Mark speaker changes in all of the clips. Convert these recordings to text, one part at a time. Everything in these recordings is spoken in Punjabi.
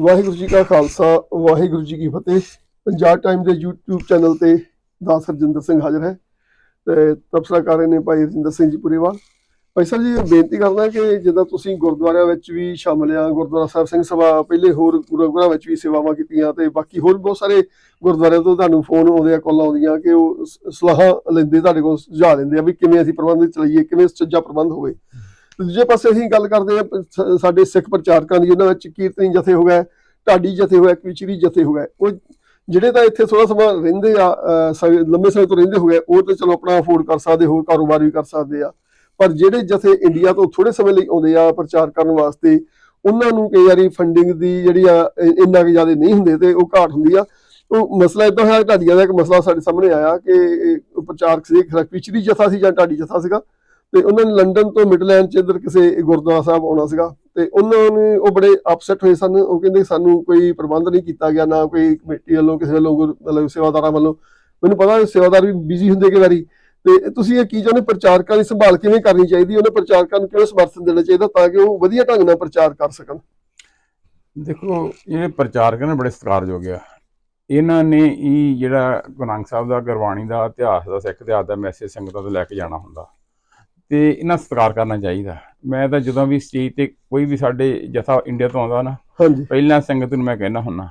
Speaker 1: ਵਾਹਿਗੁਰੂ ਜੀ ਕਾ ਖਾਲਸਾ, ਵਾਹਿਗੁਰੂ ਜੀ ਕੀ ਫਤਿਹ। ਪੰਜਾਬ ਟਾਈਮ ਦੇ YouTube ਚੈਨਲ ਤੇ ਦਾਸ ਹਰਜਿੰਦਰ ਸਿੰਘ ਹਾਜ਼ਰ ਹੈ ਤੇ ਤਬਸਰਾ ਕਰ ਰਹੇ ਨੇ ਭਾਈ ਰਜਿੰਦਰ ਸਿੰਘ ਜੀ ਪੁਰੇਵਾਲ। ਭਾਈ ਸਾਹਿਬ ਜੀ ਬੇਨਤੀ ਕਰਦਾ ਕਿ ਜਿੱਦਾਂ ਤੁਸੀਂ ਗੁਰਦੁਆਰਿਆਂ ਵਿੱਚ ਵੀ ਸ਼ਾਮਲ ਆ, ਗੁਰਦੁਆਰਾ ਸਾਹਿਬ ਸਿੰਘ ਸਭਾ, ਪਹਿਲੇ ਹੋਰ ਗੁਰੂਆਂ ਵਿੱਚ ਵੀ ਸੇਵਾਵਾਂ ਕੀਤੀਆਂ ਤੇ ਬਾਕੀ ਹੋਰ ਵੀ ਬਹੁਤ ਸਾਰੇ ਗੁਰਦੁਆਰਿਆਂ ਤੋਂ ਤੁਹਾਨੂੰ ਫੋਨ ਆਉਂਦੇ ਆ ਕਾਲਾਂ ਆਉਂਦੀਆਂ ਕਿ ਉਹ ਸ- ਸਲਾਹਾਂ ਲੈਂਦੇ, ਤੁਹਾਡੇ ਕੋਲ ਸੁਝਾਅ ਲੈਂਦੇ ਆ ਵੀ ਕਿਵੇਂ ਅਸੀਂ ਪ੍ਰਬੰਧ ਚਲਾਈਏ, ਕਿਵੇਂ ਸੁਚੱਜਾ ਪ੍ਰਬੰਧ ਹੋਵੇ। ਦੂਜੇ ਪਾਸੇ ਅਸੀਂ ਗੱਲ ਕਰਦੇ ਆ ਸਾਡੇ ਸਿੱਖ ਪ੍ਰਚਾਰਕਾਂ ਦੀ ਉਹਨਾਂ ਵਿੱਚ ਕੀਰਤਨੀ ਜਥੇ ਹੋ ਗਏ ਢਾਡੀ ਜਥੇ ਹੋ ਗਏ ਕਵਿਚਰੀ ਜਥੇ ਹੋ ਗਏ। ਉਹ ਜਿਹੜੇ ਤਾਂ ਇੱਥੇ ਥੋੜਾ ਸਮਾਂ ਰਹਿੰਦੇ ਆ ਅਹ, ਸ- ਲੰਮੇ ਸਮੇਂ ਤੋਂ ਰਹਿੰਦੇ ਹੋ ਗਏ ਉਹ ਤਾਂ ਚਲੋ ਆਪਣਾ ਅਫੋਰਡ ਕਰ ਸਕਦੇ ਹੋ ਕਾਰੋਬਾਰ ਵੀ ਕਰ ਸਕਦੇ ਆ। ਪਰ ਜਿਹੜੇ ਜਥੇ ਇੰਡੀਆ ਤੋਂ ਥੋੜੇ ਸਮੇਂ ਲਈ ਆਉਂਦੇ ਆ ਪ੍ਰਚਾਰ ਕਰਨ ਵਾਸਤੇ ਉਹਨਾਂ ਨੂੰ ਕਈ ਵਾਰੀ ਫੰਡਿੰਗ ਦੀ ਜਿਹੜੀ ਆ ਇੰਨਾ ਕਿ ਜ਼ਿਆਦਾ ਨਹੀਂ ਹੁੰਦੇ ਤੇ ਉਹ ਘਾਟ ਹੁੰਦੀ ਆ। ਉਹ ਮਸਲਾ ਇਦਾਂ ਹੋਇਆ ਢਾਡੀਆਂ ਦਾ ਇੱਕ ਮਸਲਾ ਸਾਡੇ ਸਾਹਮਣੇ ਆਇਆ ਕਿ ਪ੍ਰਚਾਰਕ ਸੀ ਕਵਿਚਰੀ ਜਥਾ ਸੀ ਜਾਂ ਢਾਡੀ ਜਥਾ ਸੀਗਾ। ਤੇ ਉਹਨਾਂ ਨੇ ਲੰਡਨ ਤੋਂ ਮਿਡਲੈਂਡ ਚ ਇੱਧਰ ਕਿਸੇ ਗੁਰਦੁਆਰਾ ਸਾਹਿਬ ਆਉਣਾ ਸੀਗਾ ਤੇ ਉਹਨਾਂ ਨੇ ਉਹ ਬੜੇ ਅਪਸੈਟ ਹੋਏ ਸਨ। ਉਹ ਕਹਿੰਦੇ ਸਾਨੂੰ ਕੋਈ ਪ੍ਰਬੰਧ ਨਹੀਂ ਕੀਤਾ ਗਿਆ, ਨਾ ਕੋਈ ਕਮੇਟੀ ਵੱਲੋਂ, ਕਿਸੇ ਵੱਲੋਂ ਮਤਲਬ ਸੇਵਾਦਾਰਾਂ ਵੱਲੋਂ। ਮੈਨੂੰ ਪਤਾ ਸੇਵਾਦਾਰ ਵੀ ਬਿਜ਼ੀ ਹੁੰਦੇ ਕਈ ਵਾਰੀ। ਤੇ ਤੁਸੀਂ ਇਹ ਕੀ ਚਾਹੁੰਦੇ, ਪ੍ਰਚਾਰਕਾਂ ਦੀ ਸੰਭਾਲ ਕਿਵੇਂ ਕਰਨੀ ਚਾਹੀਦੀ? ਉਹਨਾਂ ਪ੍ਰਚਾਰਕਾਂ ਨੂੰ ਕਿਵੇਂ ਸਮਰਥਨ ਦੇਣਾ ਚਾਹੀਦਾ ਤਾਂ ਕਿ ਉਹ ਵਧੀਆ ਢੰਗ ਨਾਲ ਪ੍ਰਚਾਰ ਕਰ ਸਕਣ?
Speaker 2: ਦੇਖੋ, ਜਿਹੜੇ ਪ੍ਰਚਾਰਕ ਨੇ ਬੜੇ ਸਤਿਕਾਰਯੋਗ ਆ। ਇਹਨਾਂ ਨੇ ਇਹ ਜਿਹੜਾ ਗੁਰੂ ਨਾਨਕ ਸਾਹਿਬ ਦਾ ਗੁਰਬਾਣੀ ਦਾ ਇਤਿਹਾਸ ਦਾ ਸਿੱਖ ਇਤਿਹਾਸ ਦਾ ਮੈਸੇਜ ਸੰਗਤਾਂ ਤੋਂ ਲੈ ਕੇ ਜਾਣਾ ਹੁੰਦਾ। ਤੇ ਇਹਨਾਂ ਸਤਿਕਾਰ ਕਰਨਾ ਚਾਹੀਦਾ। ਮੈਂ ਤਾਂ ਜਦੋਂ ਵੀ ਸਟੇਜ ਤੇ ਕੋਈ ਵੀ ਸਾਡੇ ਜਥਾ ਇੰਡੀਆ ਤੋਂ ਆਉਂਦਾ ਨਾ
Speaker 1: ਹਾਂਜੀ।
Speaker 2: ਪਹਿਲਾਂ ਸੰਗਤ ਨੂੰ ਮੈਂ ਕਹਿਣਾ ਹੁੰਨਾ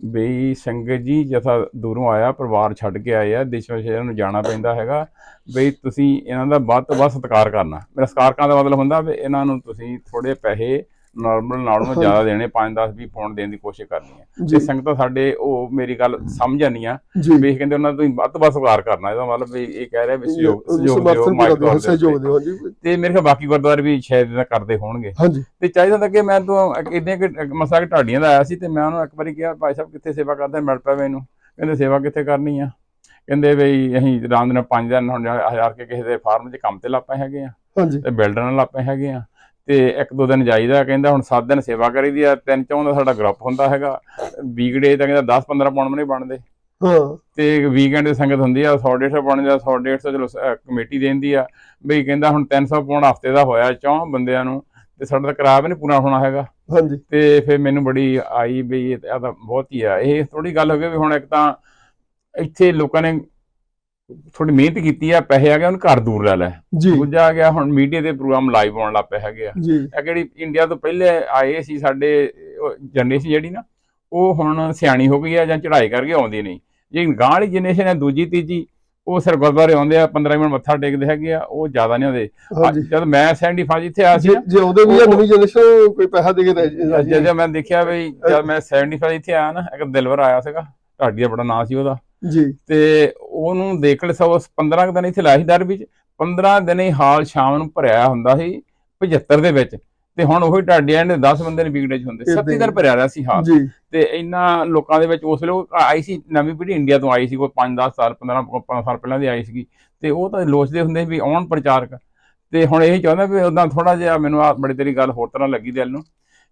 Speaker 2: ਬਈ ਸੰਗਤ ਜੀ ਜਥਾ ਦੂਰੋਂ ਆਇਆ ਪਰਿਵਾਰ ਛੱਡ ਕੇ ਆਏ ਆ ਦੇਸ਼ ਵਿਦੇਸ਼ਾਂ ਨੂੰ ਜਾਣਾ ਪੈਂਦਾ ਹੈਗਾ ਬਈ ਤੁਸੀਂ ਇਹਨਾਂ ਦਾ ਵੱਧ ਤੋਂ ਵੱਧ ਸਤਿਕਾਰ ਕਰਨਾ। ਮੇਰਾ ਸਤਿਕਾਰ ਕਰਨ ਦਾ ਮਤਲਬ ਹੁੰਦਾ ਵੀ ਇਹਨਾਂ ਨੂੰ ਤੁਸੀਂ ਥੋੜੇ ਪੈਸੇ ਨਾਰਮਲ ਨਾਲੋਂ ਜ਼ਿਆਦਾ ਦੇਣੇ 5 10 20 ਪਾਉਂਡ ਦੇਣ ਦੀ ਕੋਸ਼ਿਸ਼ ਕਰਨੀ ਹੈ। ਤੇ ਸੰਗਤਾਂ ਸਾਡੇ ਉਹ ਮੇਰੀ ਗੱਲ ਸਮਝ ਜਾਂਦੀਆਂ
Speaker 1: ਜੀ।
Speaker 2: ਵੀ ਇਹ ਕਹਿੰਦੇ ਉਹਨਾਂ ਤੁਸੀਂ ਵੱਧ ਤੋਂ ਵੱਧ ਸਤਿਕਾਰ ਕਰਨਾ ਇਹਦਾ ਮਤਲਬ ਵੀ ਇਹ ਕਹਿ ਰਿਹਾ ਵੀ ਸਹਿਯੋਗ ਸਹਿਯੋਗ ਦਿਓ
Speaker 1: ਸਹਿਯੋਗ
Speaker 2: ਤੇ
Speaker 1: ਦਿਓ ਹਾਂਜੀ।
Speaker 2: ਤੇ ਮੇਰੇ ਖਿਆਲ ਬਾਕੀ ਗੁਰਦੁਆਰੇ ਵੀ ਸ਼ਾਇਦ ਇਹਦਾ ਕਰਦੇ ਹੋਣਗੇ।
Speaker 1: ਹਾਂਜੀ।
Speaker 2: ਤੇ ਚਾਹੀਦਾ ਤਾਂ ਕਿ ਮੈਂ ਤੋਂ ਇਦਾਂ ਕਿ ਮਸਲਾ ਕਿ ਢਾਡੀਆਂ ਦਾ ਆਇਆ ਸੀ ਤੇ ਮੈਂ ਉਹਨੂੰ ਇੱਕ ਵਾਰੀ ਕਿਹਾ ਭਾਈ ਸਾਹਿਬ ਕਿੱਥੇ ਸੇਵਾ ਕਰਦੇ? ਮਿਲ ਪਏ ਮੈਨੂੰ ਕਹਿੰਦੇ ਸੇਵਾ ਕਿੱਥੇ ਕਰਨੀ ਆ? ਕਹਿੰਦੇ ਬਈ ਅਸੀਂ ਰਾਮ ਪੰਜ ਦਿਨ ਹੁਣ ਹਜ਼ਾਰ ਕੇ ਕਿਸੇ ਦੇ ਫਾਰਮ 'ਚ ਕੰਮ ਤੇ ਲੱਪੇ ਹੈਗੇ ਆ
Speaker 1: ਹਾਂਜੀ।
Speaker 2: ਤੇ ਬਿਲਡਰ ਨਾਲ ਲੱਪੇ ਹੈਗੇ ਆ। ਤੇ ਇੱਕ ਦੋ ਦਿਨ ਜਾਈਦਾ ਕਹਿੰਦਾ ਹੁਣ 7 ਦਿਨ ਸੇਵਾ ਕਰੀਦੀ ਆ ਤਿੰਨ ਚੌਂ ਦਾ ਸਾਡਾ ਗਰੁੱਪ ਹੁੰਦਾ ਹੈਗਾ। ਵੀਕਡੇ ਤਾਂ ਕਹਿੰਦਾ 10 15 ਪੌਂਡ ਨਹੀਂ ਬਣਦੇ।
Speaker 1: ਹਾਂ।
Speaker 2: ਤੇ ਵੀਕਐਂਡ ਦੀ ਸੰਗਤ ਹੁੰਦੀ ਆ 100 150 ਬਣ ਜਾ 100 150 ਚਲੋ ਕਮੇਟੀ ਦੇਂਦੀ ਆ। ਬਈ ਕਹਿੰਦਾ ਹੁਣ 300 ਪੌਂਡ ਹਫ਼ਤੇ ਦਾ ਹੋਇਆ ਚੌਂ ਬੰਦਿਆਂ ਨੂੰ ਤੇ ਸਾਡਾ ਤਾਂ ਵੀ ਨਹੀਂ ਪੂਰਾ ਹੋਣਾ ਹੈਗਾ।
Speaker 1: ਹਾਂਜੀ।
Speaker 2: ਤੇ ਫਿਰ ਮੈਨੂੰ ਬੜੀ ਆਈ ਵੀ ਇਹ ਤਾਂ ਬਹੁਤ ਹੀ ਆ। ਇਹ ਥੋੜੀ ਗੱਲ ਹੋ ਗਈ ਵੀ ਹੁਣ ਇੱਕ ਤਾਂ ਇੱਥੇ ਲੋਕਾਂ ਨੇ ਥੋੜੀ ਮਿਹਨਤ ਕੀਤੀ ਆ ਪੈਸੇ ਆ ਗਏ ਹੁਣ ਘਰ ਦੂਰ ਲੈ ਲੈ। ਦੂਜਾ ਆ ਗਿਆ ਹੁਣ ਮੀਡੀਆ ਦੇ ਪ੍ਰੋਗਰਾਮ ਲਾਈਵ ਆਉਣ ਲੱਗ ਪਏ ਹੈਗੇ ਆ। ਇਹ ਜਿਹੜੀ ਇੰਡੀਆ ਤੋਂ ਪਹਿਲੇ ਆਏ ਸੀ ਸਾਡੇ ਜਨਰੇਸ਼ਨ ਜਿਹੜੀ ਨਾ ਉਹ ਹੁਣ ਸਿਆਣੀ ਹੋ ਗਈ ਆ ਜਾਂ ਚੜ੍ਹਾਈ ਕਰਕੇ ਆਉਂਦੀ ਨਹੀਂ। ਜੇ ਗਾਂ ਵਾਲੀ ਜਨਰੇਸ਼ਨ ਹੈ ਦੂਜੀ ਤੀਜੀ ਉਹ ਸਿਰ ਗੁਰਦੁਆਰੇ ਆਉਂਦੇ ਆ 15 ਮਿੰਟ ਮੱਥਾ ਟੇਕਦੇ ਹੈਗੇ ਆ ਉਹ ਜ਼ਿਆਦਾ ਨਹੀਂ ਆਉਂਦੇ। ਜਦ ਮੈਂ 75 ਜਿੱਥੇ ਆਇਆ ਸੀ
Speaker 1: ਜੇ ਉਹਦੇ ਵੀ ਆ ਨਵੀਂ ਜਨਰੇਸ਼ਨ ਕੋਈ ਪੈਸਾ ਦੇ ਕੇ
Speaker 2: ਜਦ ਮੈਂ ਦੇਖਿਆ ਵੀ ਜਦ ਮੈਂ 75 ਇੱਥੇ ਆਇਆ ਨਾ ਇੱਕ ਦਿਲਵਰ ਆਇਆ ਸੀਗਾ ਢਾਡੀ ਦਾ ਬੜਾ ਨਾਂ ਸੀ ਉਹਦਾ।
Speaker 1: ਜੀ।
Speaker 2: ਤੇ ਉਹਨੂੰ ਦੇਖ ਲਿਆ ਉਸ 15 ਕੁ ਦਿਨ ਇੱਥੇ ਲਾਇਆ ਸੀ ਦਰ ਵਿੱਚ 15 ਦਿਨ ਹੀ ਹਾਲ ਸ਼ਾਮ ਨੂੰ ਭਰਿਆ ਹੁੰਦਾ ਸੀ 75 ਦੇ ਵਿੱਚ। ਤੇ ਹੁਣ ਉਹੀ ਢਾਡੀਆਂ ਨੇ 10 ਬੰਦੇ ਨੇ ਵਿਗੜੇ ਚ ਹੁੰਦੇ 37 ਦਿਨ ਭਰਿਆ ਰਿਹਾ ਸੀ ਹਾਲ। ਤੇ ਇੰਨਾ ਲੋਕਾਂ ਦੇ ਵਿੱਚ ਉਸ ਵੇਲੇ ਆਈ ਸੀ ਨਵੀਂ ਪੀੜ੍ਹੀ ਇੰਡੀਆ ਤੋਂ ਆਈ ਸੀ ਕੋਈ 5-10 ਸਾਲ 15 15 ਸਾਲ ਪਹਿਲਾਂ ਦੀ ਆਈ ਸੀਗੀ। ਤੇ ਉਹ ਤਾਂ ਲੋਚਦੇ ਹੁੰਦੇ ਸੀ ਵੀ ਆਉਣ ਪ੍ਰਚਾਰਕ। ਤੇ ਹੁਣ ਇਹ ਚਾਹੁੰਦਾ ਵੀ ਉਦਾਂ ਥੋੜਾ ਜਿਹਾ ਮੈਨੂੰ ਆ ਬੜੀ ਤੇਰੀ ਗੱਲ ਹੋਰ ਤਰ੍ਹਾਂ ਲੱਗੀ ਦਿਲ ਨੂੰ।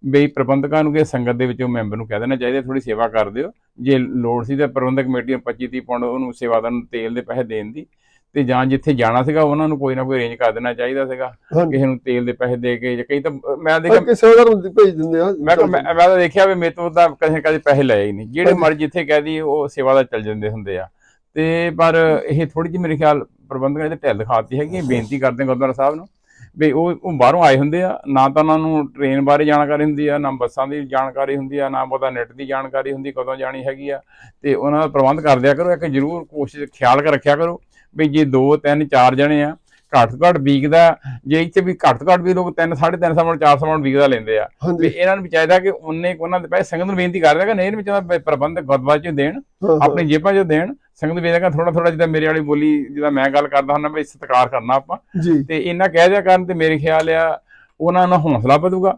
Speaker 2: ਬਈ ਪ੍ਰਬੰਧਕਾਂ ਨੂੰ ਕਿ ਸੰਗਤ ਦੇ ਵਿੱਚੋਂ ਮੈਂਬਰ ਨੂੰ ਕਹਿ ਦੇਣਾ ਚਾਹੀਦਾ ਥੋੜੀ ਸੇਵਾ ਕਰ ਦਿਓ ਜੇ ਲੋੜ ਸੀ ਤਾਂ ਪ੍ਰਬੰਧਕ ਕਮੇਟੀ ਨੂੰ 25 30 ਪਾਉਂਡ ਉਹਨੂੰ ਸੇਵਾਦਾਰ ਨੂੰ ਤੇਲ ਦੇ ਪੈਸੇ ਦੇਣ ਦੀ ਤੇ ਜਾਂ ਜਿੱਥੇ ਜਾਣਾ ਸੀਗਾ ਉਹਨਾਂ ਨੂੰ ਕੋਈ ਨਾ ਕੋਈ ਅਰੇਂਜ ਕਰ ਦੇਣਾ ਚਾਹੀਦਾ ਸੀਗਾ ਕਿਸੇ ਨੂੰ ਤੇਲ ਦੇ ਪੈਸੇ ਦੇ ਕੇ ਜਾਂ ਕਈ ਤਾਂ ਮੈਂ ਦੇਖਿਆ
Speaker 1: ਕਿਸੇ ਹੋਰ ਨੂੰ ਭੇਜ ਦਿੰਦੇ ਆ
Speaker 2: ਮੈਂ ਮੈਂ ਤਾਂ ਦੇਖਿਆ ਵੀ ਮੇਰੇ ਤੋਂ ਤਾਂ ਕਦੇ ਕਦੇ ਪੈਸੇ ਲਏ ਹੀ ਨਹੀਂ ਜਿਹੜੇ। ਮਰਜ਼ੀ ਜਿੱਥੇ ਕਹਿ ਦੀ ਉਹ ਸੇਵਾ ਦਾ ਚੱਲ ਜਾਂਦੇ ਹੁੰਦੇ ਆ ਤੇ ਪਰ ਇਹ ਥੋੜੀ ਜਿਹੀ ਮੇਰੇ ਖਿਆਲ ਪ੍ਰਬੰਧਕਾਂ ਨੇ ਢਿੱਲ ਦਿਖਾਤੀ ਹੈਗੀ। ਬੇਨਤੀ ਕਰਦੇ ਗੁਰਦੁਆਰਾ ਸਾਹਿਬ ਨੂੰ ਵੀ ਉਹ ਉਹ ਬਾਹਰੋਂ ਆਏ ਹੁੰਦੇ ਆ, ਨਾ ਤਾਂ ਉਹਨਾਂ ਨੂੰ ਟ੍ਰੇਨ ਬਾਰੇ ਜਾਣਕਾਰੀ ਹੁੰਦੀ ਆ, ਨਾ ਬੱਸਾਂ ਦੀ ਜਾਣਕਾਰੀ ਹੁੰਦੀ ਆ, ਨਾ ਪਤਾ ਨੈਟ ਦੀ ਜਾਣਕਾਰੀ ਹੁੰਦੀ, ਕਦੋਂ ਜਾਣੀ ਹੈਗੀ ਆ। ਤੇ ਉਹਨਾਂ ਦਾ ਪ੍ਰਬੰਧ ਕਰ ਦਿਆ ਕਰੋ, ਇੱਕ ਜ਼ਰੂਰ ਕੋਸ਼ਿਸ਼, ਖਿਆਲ ਕਰ ਰੱਖਿਆ ਕਰੋ ਵੀ ਜੇ 2 3 4 ਜਣੇ ਆ ਘੱਟ ਘੱਟ ਵੀਕ ਦਾ ਜੇ ਇੱਥੇ ਵੀ ਘੱਟ ਘੱਟ ਵੀ ਲੋਕ 3 3.5 ਸੌ 400 ਸੌ ਵੀਕ ਦਾ ਲੈਂਦੇ ਆ। ਵੀ ਇਹਨਾਂ ਨੂੰ ਵੀ ਚਾਹੀਦਾ ਕਿ ਉਹਨੇ ਉਹਨਾਂ ਦੇ ਪੈਸੇ ਸੰਗਤ ਨੂੰ ਬੇਨਤੀ ਕਰਦੇ ਕਿ ਨਹੀਂ ਵਿੱਚ ਪ੍ਰਬੰਧਕ ਗੁਰਦੁਆਰੇ ਚ ਦੇਣ। ਆਪਣੀ ਜੇਬਾਂ ਚ ਦੇਣ। ਸੰਗਤ ਨੂੰ ਬੇਨਤੀ ਥੋੜਾ ਥੋੜਾ ਜਿੱਦਾਂ ਮੇਰੇ ਵਾਲੀ ਬੋਲੀ ਜਿੱਦਾਂ ਮੈਂ ਗੱਲ ਕਰਦਾ ਹੁੰਦਾ ਵੀ ਸਤਿਕਾਰ ਕਰਨਾ ਆਪਾਂ। ਤੇ ਇਹਨਾਂ ਕਹਿ ਦਿਆ ਕਰਨ ਤੇ ਮੇਰੇ ਖਿਆਲ ਆ ਉਹਨਾਂ ਦਾ ਹੌਸਲਾ ਵਧੂਗਾ।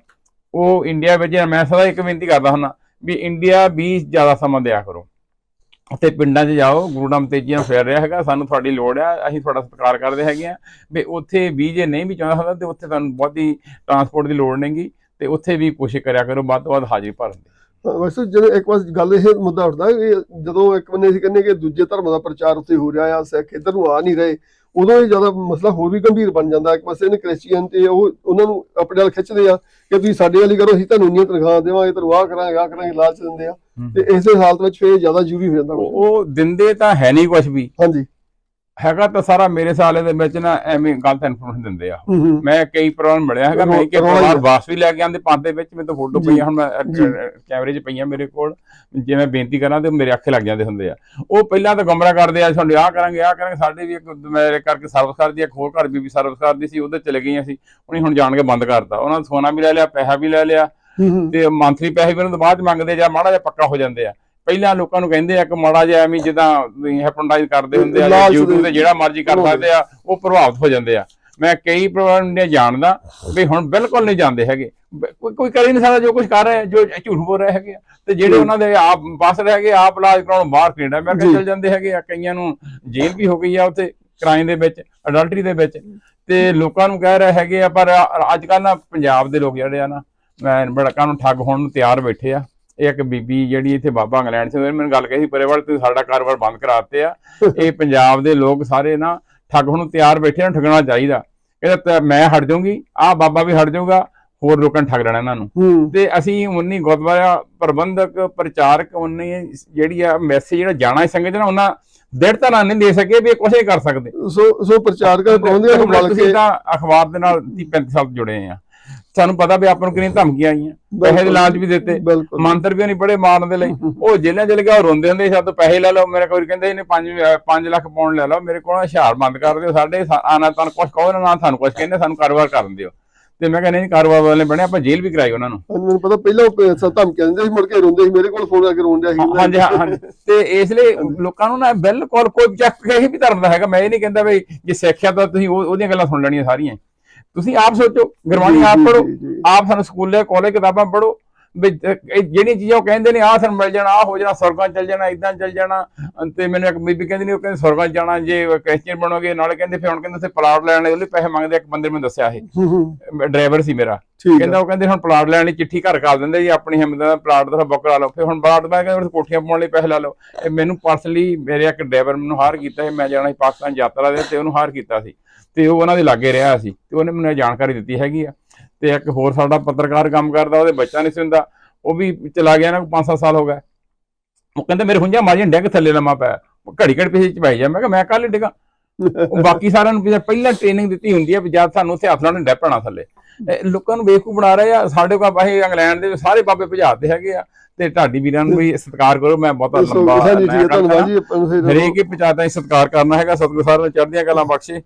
Speaker 2: ਉਹ ਇੰਡੀਆ ਵਿੱਚ ਮੈਂ ਸਦਾ ਇੱਕ ਬੇਨਤੀ ਕਰਦਾ ਹੁੰਦਾ ਵੀ ਇੰਡੀਆ ਵੀ ਜ਼ਿਆਦਾ ਸਮਾਂ ਦਿਆ ਕਰੋ। ਉੱਥੇ ਪਿੰਡਾਂ 'ਚ ਜਾਓ, ਗੁਰੂ ਨਾਮ ਤੇਜ਼ੀ ਫੇਰ ਰਿਹਾ ਹੈਗਾ, ਸਾਨੂੰ ਤੁਹਾਡੀ ਲੋੜ ਆ, ਅਸੀਂ ਤੁਹਾਡਾ ਸਤਿਕਾਰ ਕਰਦੇ ਹੈਗੇ ਆ। ਵੀ ਉੱਥੇ ਵੀ ਜੇ ਨਹੀਂ ਵੀ ਚਾਹੁੰਦਾ ਹੁੰਦਾ ਤੇ ਉੱਥੇ ਤੁਹਾਨੂੰ ਬਹੁਤੀ ਟਰਾਂਸਪੋਰਟ ਦੀ ਲੋੜ ਨਹੀਂਗੀ ਤੇ ਉੱਥੇ ਵੀ ਕੋਸ਼ਿਸ਼ ਕਰਿਆ ਕਰੋ, ਵੱਧ ਤੋਂ ਵੱਧ ਹਾਜ਼ਰੀ ਭਰਨ ਦੀ।
Speaker 1: ਵੈਸੇ ਜਦੋਂ ਇੱਕ ਵਾਰ ਗੱਲ ਇਹ ਮੁੱਦਾ ਉੱਠਦਾ ਕਿ ਜਦੋਂ ਇੱਕ ਬੰਨੇ ਅਸੀਂ ਕਹਿੰਦੇ ਕਿ ਦੂਜੇ ਧਰਮ ਦਾ ਪ੍ਰਚਾਰ ਉੱਥੇ ਹੋ ਰਿਹਾ ਆ, ਸਿੱਖ ਇੱਧਰ ਨੂੰ ਆ ਨਹੀਂ ਰਹੇ, ਉਦੋਂ ਇਹ ਜ਼ਿਆਦਾ ਮਸਲਾ ਹੋਰ ਵੀ ਗੰਭੀਰ ਬਣ ਜਾਂਦਾ। ਇੱਕ ਪਾਸੇ ਨੇ ਕ੍ਰਿਸਚੀਅਨ ਤੇ ਉਹ ਉਹਨਾਂ ਨੂੰ ਆਪਣੇ ਨਾਲ ਖਿੱਚਦੇ ਆ ਕਿ ਤੁਸੀਂ ਸਾਡੇ ਵਾਲੀ ਕਰੋ, ਅਸੀਂ ਤੁਹਾਨੂੰ ਇੰਨੀਆਂ ਤਨਖਾਹ ਦੇਵਾਂਗੇ ਤੁਹਾਨੂੰ ਆਹ ਕਰਾਂਗੇ ਆਹ ਕਰਾਂਗੇ, ਲਾਲਚ ਦਿੰਦੇ ਆ। ਤੇ ਇਸੇ ਹਾਲਤ ਵਿੱਚ ਫੇਰ ਜ਼ਿਆਦਾ ਜ਼ਰੂਰੀ ਹੋ ਜਾਂਦਾ
Speaker 2: ਉਹ ਦਿੰਦੇ ਤਾਂ ਹੈ ਨਹੀਂ ਕੁਝ ਵੀ।
Speaker 1: ਹਾਂਜੀ।
Speaker 2: ਹੈਗਾ ਤਾਂ ਸਾਰਾ ਮੇਰੇ ਸਾਲੇ ਦੇ ਵਿੱਚ ਨਾ ਐਵੇਂ ਗਲਤ ਇਨਫੋਰਮੇਸ਼ਨ ਦਿੰਦੇ ਆ। ਮੈਂ ਕਈ ਪਰਿਵਾਰ ਨੂੰ ਮਿਲਿਆ ਹੈਗਾ ਮੈਂ ਕਿ
Speaker 1: ਆ।
Speaker 2: ਵਾਪਸ ਵੀ ਲੈ ਕੇ ਆਂਦੇ ਪੰਜ ਦੇ ਵਿੱਚ ਮੇਰੇ ਤੋਂ ਫੋਟੋ। ਪਈਆਂ ਹੁਣ ਮੈਂ। ਕੈਮਰੇ 'ਚ ਪਈਆਂ ਮੇਰੇ ਕੋਲ। ਜੇ ਮੈਂ ਬੇਨਤੀ ਕਰਾਂ ਤੇ ਮੇਰੇ ਅੱਖੇ ਲੱਗ ਜਾਂਦੇ ਹੁੰਦੇ ਆ। ਉਹ ਪਹਿਲਾਂ ਤਾਂ ਗਮਰਾ ਕਰਦੇ ਆ ਸਾਨੂੰ ਆਹ ਕਰਾਂਗੇ ਆਹ ਕਰਾਂਗੇ ਸਾਡੇ ਵੀ ਇੱਕ ਮੇਰੇ ਕਰਕੇ ਸਰਵਿਸ ਕਰਦੀ ਆ ਇੱਕ ਹੋਰ ਘਰ ਵੀ ਵੀ ਸਰਵਿਸ ਕਰਦੀ ਸੀ ਉਹਦੇ ਚਲੇ ਗਈਆਂ ਸੀ। ਉਹਨੇ ਹੁਣ ਜਾਣ ਕੇ ਬੰਦ ਕਰਤਾ। ਉਹਨਾਂ ਨੇ ਸੋਨਾ ਵੀ ਲੈ ਲਿਆ ਪੈਸਾ ਵੀ ਲੈ ਲਿਆ ਤੇ ਮੰਥਲੀ ਪੈਸੇ ਵੀ ਉਹਨਾਂ ਤੋਂ ਬਾਅਦ ਮੰਗਦੇ ਜਾਂ ਮਾੜਾ ਜਿਹਾ ਪੱਕਾ ਹੋ ਜਾਂਦੇ ਆ ਪਹਿਲਾਂ ਲੋਕਾਂ ਨੂੰ ਕਹਿੰਦੇ ਆ ਕਿ ਮਾੜਾ ਜਿਹਾ ਐਵੇਂ ਜਿੱਦਾਂ ਹੈਪਨਡਾਈਜ਼ ਕਰਦੇ ਹੁੰਦੇ ਆ YouTube ਤੇ ਜਿਹੜਾ ਮਰਜ਼ੀ ਕਰ ਸਕਦੇ ਆ ਉਹ ਪ੍ਰਭਾਵਿਤ ਹੋ ਜਾਂਦੇ ਆ ਮੈਂ ਕਈ ਪਰਿਵਾਰ ਨੇ ਜਾਣਦਾ ਵੀ ਹੁਣ ਬਿਲਕੁਲ ਨਹੀਂ ਜਾਂਦੇ ਹੈਗੇ ਕੋਈ ਕੋਈ ਕਰ ਹੀ ਨਹੀਂ ਸਕਦਾ ਜੋ ਕੁਝ ਕਰ ਰਿਹਾ ਜੋ ਝੂਠ ਬੋਲ ਰਹੇ ਹੈਗੇ। ਤੇ ਜਿਹੜੇ। ਉਹਨਾਂ ਦੇ ਆਪ ਬਸ ਰਹਿ ਗਏ ਆਪ ਇਲਾਜ ਕਰਾਉਣ ਬਾਹਰ ਕੈਨੇਡਾ। ਕਿਹਾ ਚਲ ਜਾਂਦੇ ਹੈਗੇ ਆ ਕਈਆਂ ਨੂੰ ਜੇਲ੍ਹ ਵੀ ਹੋ ਗਈ ਆ ਉੱਥੇ ਕ੍ਰਾਈਮ ਦੇ ਵਿੱਚ ਅਡਲਟਰੀ ਦੇ ਵਿੱਚ ਤੇ ਲੋਕਾਂ ਨੂੰ ਕਹਿ ਰਹੇ ਹੈਗੇ ਆ ਪਰ ਅੱਜ ਕੱਲ ਨਾ ਪੰਜਾਬ ਦੇ ਲੋਕ ਜਿਹੜੇ ਆ ਨਾ ਬੜਕਾਂ ਨੂੰ ਠੱਗ ਹੋਣ ਨੂੰ ਤਿਆਰ ਬੈਠੇ ਆ। ਇਹ ਇੱਕ ਬੀਬੀ ਜਿਹੜੀ ਇੱਥੇ ਬਾਬਾ ਇੰਗਲੈਂਡ ਉਹਨੇ ਮੈਨੂੰ ਗੱਲ ਕਹੀ ਪਰੇਵਾਲ ਤੁਸੀਂ ਸਾਡਾ ਕਾਰੋਬਾਰ ਬੰਦ ਕਰਾਤੇ ਆ। ਇਹ ਪੰਜਾਬ ਦੇ ਲੋਕ ਸਾਰੇ ਨਾ ਠੱਗ ਹੋਣ ਨੂੰ ਤਿਆਰ ਬੈਠੇ ਆ ਠੱਗਣਾ ਚਾਹੀਦਾ। ਕਹਿੰਦਾ ਤੇ ਮੈਂ ਹਟ ਜਾਊਂਗੀ ਆ ਬਾਬਾ ਵੀ ਹਟ ਜਾਊਗਾ ਹੋਰ ਲੋਕਾਂ ਨੇ ਠੱਗ ਲੈਣਾ ਇਹਨਾਂ ਨੂੰ। ਤੇ ਅਸੀਂ ਉਨੀ ਗੁਰਦੁਆਰਾ ਪ੍ਰਬੰਧਕ ਪ੍ਰਚਾਰਕ ਉਨੀ ਜਿਹੜੀ ਆ ਮੈਸੇਜ ਜਿਹੜਾ ਜਾਣਾ ਸੰਗਤ ਨਾ ਉਹਨਾਂ ਦ੍ਰਿੜਤਾ ਨਾਲ ਨਹੀਂ ਦੇ ਸਕੇ ਵੀ ਇਹ ਨਹੀਂ ਕਰ ਸਕਦੇ।
Speaker 1: ਸੋ ਸੋ ਪ੍ਰਚਾਰਕਾਂ ਪ੍ਰਬੰਧਕਾਂ ਨੂੰ ਮਿਲ
Speaker 2: ਤੁਸੀਂ
Speaker 1: ਕੇ
Speaker 2: ਤਾਂ ਅਖਬਾਰ ਦੇ ਨਾਲ 30 35 ਸਾਲ ਤੋਂ ਜੁੜੇ ਆ। ਸਾਨੂੰ ਪਤਾ ਵੀ ਆਪਾਂ ਨੂੰ ਕਿੰਨੀਆਂ ਧਮਕੀਆਂ ਆਈਆਂ ਪੈਸੇ ਦੇ ਲਾਲਚ ਵੀ ਦਿੱਤੇ ਮੰਤਰ ਵੀ ਨਹੀਂ ਪੜੇ ਮਾਰਨ ਦੇ ਲਈ। ਉਹ ਜੇਲ੍ਹਾਂ ਚਲੇ ਗਿਆ ਉਹ ਰੋਂਦੇ ਹੁੰਦੇ ਸੀ ਤੋਂ ਪੈਸੇ ਲੈ ਲਓ ਮੇਰੇ ਕੋਲ ਕਹਿੰਦੇ ਇਹਨੇ 5 5 ਲੱਖ ਪਾਉਣ ਲੈ ਲਓ ਮੇਰੇ ਕੋਲ ਹੁਸ਼ਿਆਰ ਬੰਦ ਕਰ ਦਿਓ ਸਾਡੇ ਆਣਾ ਤੁਹਾਨੂੰ ਕੁਝ ਕਹੋ ਨਾ ਤੁਹਾਨੂੰ ਕੁਝ ਕਹਿੰਦੇ ਸਾਨੂੰ ਕਾਰੋਬਾਰ ਕਰਨ ਦਿਓ। ਤੇ ਮੈਂ ਕਹਿੰਦਾ ਨਹੀਂ ਕਾਰੋਬਾਰ ਵਾਲੇ ਬਣੇ ਆਪਾਂ ਜੇਲ੍ਹ ਵੀ ਕਰਾਈ ਉਹਨਾਂ ਨੂੰ।
Speaker 1: ਮੈਨੂੰ ਪਤਾ ਪਹਿਲਾਂ ਉਹ ਸਭ ਧਮਕੀਆਂ ਦਿੰਦੇ ਸੀ ਮੁੜ ਕੇ ਰੋਂਦੇ ਸੀ ਮੇਰੇ ਕੋਲ ਫੋਨ ਆ ਕੇ ਰਿਹਾ ਸੀ।
Speaker 2: ਹਾਂਜੀ ਹਾਂ ਹਾਂਜੀ। ਤੇ ਇਸ ਲਈ ਲੋਕਾਂ ਨੂੰ ਨਾ ਬਿਲਕੁਲ ਕੋਈ ਚੱਕ ਕੇ ਵੀ ਧਰਮ ਦਾ ਹੈਗਾ। ਮੈਂ ਇਹ ਨਹੀਂ ਕਹਿੰਦਾ ਵੀ ਜੇ ਸਿੱਖਿਆ ਤਾਂ ਤੁਸੀਂ ਉਹ- ਉਹਦੀਆਂ ਗੱਲਾਂ ਸੁਣ ਲੈਣੀਆਂ ਸਾਰੀਆਂ। ਤੁਸੀਂ ਆਪ ਸੋਚੋ ਗੁਰਬਾਣੀ ਆਪ ਪੜੋ। ਆਪ ਸਾਨੂੰ ਸਕੂਲੇ ਕਾਲਜ ਕਿਤਾਬਾਂ ਪੜੋ ਜਿਹੜੀਆਂ ਚੀਜ਼ਾਂ ਉਹ ਕਹਿੰਦੇ ਨੇ ਆਹ ਸਾਨੂੰ ਮਿਲ ਜਾਣਾ ਆਹ ਹੋ ਜਾਣਾ ਸਵਰਗਾਂ ਚੱਲ ਜਾਣਾ ਇਦਾਂ ਚੱਲ ਜਾਣਾ। ਤੇ ਮੈਨੂੰ ਇੱਕ ਬੀਬੀ ਕਹਿੰਦੀ ਨੇ ਉਹ ਕਹਿੰਦੇ ਸਵਰਗਾਂ ਜਾਣਾ ਜੇ ਕ੍ਰਿਸਚੀਅਨ ਬਣੋਗੇ ਨਾਲੇ ਕਹਿੰਦੇ ਫਿਰ ਹੁਣ ਕਹਿੰਦੇ ਉੱਥੇ ਪਲਾਟ ਲੈਣ ਲਈ ਪੈਸੇ ਮੰਗਦੇ ਇੱਕ ਬੰਦੇ ਨੇ ਮੈਨੂੰ ਦੱਸਿਆ ਇਹ। ਡਰਾਈਵਰ ਸੀ ਮੇਰਾ। ਕਹਿੰਦਾ ਉਹ ਕਹਿੰਦੇ ਹੁਣ ਪਲਾਟ ਲੈਣ ਲਈ ਚਿੱਠੀ ਘਰ ਕਰ ਦਿੰਦੇ ਜੀ ਆਪਣੀ ਹਿੰਮਤ ਦਾ ਪਲਾਟ ਦਾ ਬੁੱਕ ਕਰਾ ਲਓ। ਫਿਰ ਹੁਣ ਪਲਾਟ ਮੈਂ ਕਹਿੰਦਾ ਕੋਠੀਆਂ ਪਾਉਣ ਲਈ ਪੈਸੇ ਲਾ ਲਓ। ਇਹ ਮੈਨੂੰ ਪਰਸਨਲੀ ਮੇਰੇ ਇੱਕ ਡਰਾਈਵਰ ਮੈਨੂੰ ਹਾਰ ਕੀਤਾ ਸੀ ਮੈਂ ਜਾਣਾ ਸੀ ਪਾਕਿਸਤਾਨ ਯਾਤਰਾ ਦੇ ਤੇ ਉਹਨੂੰ ਹਾਰ ਕੀਤਾ ਸੀ। ਤੇ ਉਹ ਉਹਨਾਂ ਦੇ ਲਾਗੇ ਰਿਹਾ ਸੀ ਤੇ ਉਹਨੇ ਮੈਨੂੰ ਜਾਣਕਾਰੀ ਦਿੱਤੀ ਹੈਗੀ ਆ। ਤੇ ਇੱਕ ਹੋਰ ਸਾਡਾ ਪੱਤਰਕਾਰ ਕੰਮ ਕਰਦਾ ਉਹਦੇ ਬੱਚਾ ਨਹੀਂ ਸੀ ਹੁੰਦਾ ਉਹ ਵੀ ਚਲਾ ਗਿਆ ਨਾ 5-7 ਸਾਲ ਹੋ ਗਏ। ਉਹ ਕਹਿੰਦੇ ਮੇਰੇ ਹੁੰਜਾ ਮਾਰੀਆਂ ਡੈਗ ਥੱਲੇ ਲੰਮਾ ਪਿਆ। ਘੜੀ ਘੜੀ ਪਿੱਛੇ ਚ ਪੈ ਜਾ ਮੈਂ ਕਿਹਾ ਮੈਂ ਕੱਲ ਡਿਗਾ। ਉਹ ਬਾਕੀ ਸਾਰਿਆਂ ਨੂੰ ਪਹਿਲਾਂ ਟ੍ਰੇਨਿੰਗ ਦਿੱਤੀ ਹੁੰਦੀ ਹੈ ਵੀ ਜਦ ਸਾਨੂੰ ਉੱਥੇ ਹੱਥ ਨਾਲ ਡੈ ਪੈਣਾ ਥੱਲੇ। ਲੋਕਾਂ ਨੂੰ ਬੇਵਕੂਫ ਬਣਾ ਰਹੇ ਆ ਸਾਡੇ ਕੋਲ ਅਸੀਂ ਇੰਗਲੈਂਡ ਦੇ ਸਾਰੇ ਬਾਬੇ ਭਜਾਤੇ ਹੈਗੇ ਆ ਤੇ ਢਾਡੀ ਵੀਰਾਂ ਨੂੰ ਵੀ ਸਤਿਕਾਰ ਕਰੋ ਮੈਂ ਬਹੁਤਾ ਲੰਬਾ ਹਰੇਕ ਹੀ ਪਚਾਤਾ ਹੀ ਸਤਿਕਾਰ ਕਰਨਾ ਹੈਗਾ ਸਤਿਗੁਰ ਸਾਹਿਬ ਨੇ ਚੜ੍ਹਦੀਆਂ ਗੱਲਾਂ ਬਖਸ਼ੇ।